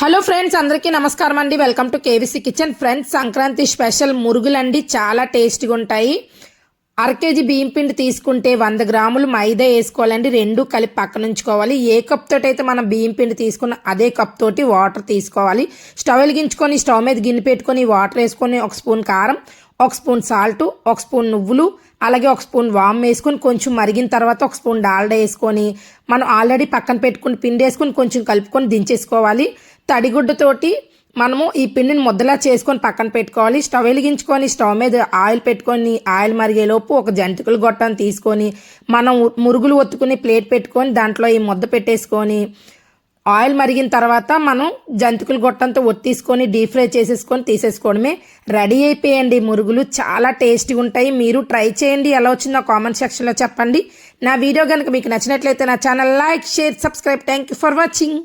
Hello friends అందరికీ నమస్కారం అండి. Welcome to KVC kitchen. Friends Sankranti special మురుగులండి. చాలా టేస్టీగా ఉంటాయి. అర కేజీ బియ్యం పిండి తీసుకుంటే వంద గ్రాములు మైదా వేసుకోవాలండి. రెండు కలిపి పక్కన ఉంచుకోవాలి. ఏ కప్ తోటి అయితే మనం బియ్యం పిండి తీసుకున్న అదే కప్ తోటి వాటర్ తీసుకోవాలి. స్టవ్ వెలిగించుకొని స్టవ్ మీద గిన్నె పెట్టుకొని వాటర్ వేసుకొని ఒక స్పూన్ కారం ఒక స్పూన్ సాల్ట్ ఒక స్పూన్ నువ్వులు అలాగే ఒక స్పూన్ వామ్ వేసుకొని కొంచెం మరిగిన తర్వాత ఒక స్పూన్ డాల్డా వేసుకొని మనం ఆల్రెడీ పక్కన పెట్టుకుని పిండి వేసుకొని కొంచెం కలుపుకొని దించేసుకోవాలి. తడిగుడ్డతోటి మనము ఈ పిండిని ముద్దలా చేసుకొని పక్కన పెట్టుకోవాలి. స్టవ్ వెలిగించుకొని స్టవ్ మీద ఆయిల్ పెట్టుకొని ఆయిల్ మరిగేలోపు ఒక జంతికలు గొట్టని తీసుకొని మనం మురుగులు ఒత్తుకుని ప్లేట్ పెట్టుకొని దాంట్లో ఈ ముద్ద పెట్టేసుకొని ఆయిల్ మరిగిన తర్వాత మనం జంతికలు గొట్టంతో ఒత్తీసుకొని డీప్ ఫ్రై చేసేసుకొని తీసేసుకోవడమే. రెడీ అయిపోయండి మురుగులు. చాలా టేస్టీగా ఉంటాయి. మీరు ట్రై చేయండి. ఎలా వచ్చిందో కామెంట్ సెక్షన్లో చెప్పండి. నా వీడియో కనుక మీకు నచ్చినట్లయితే నా channel like share subscribe. Thank you for watching.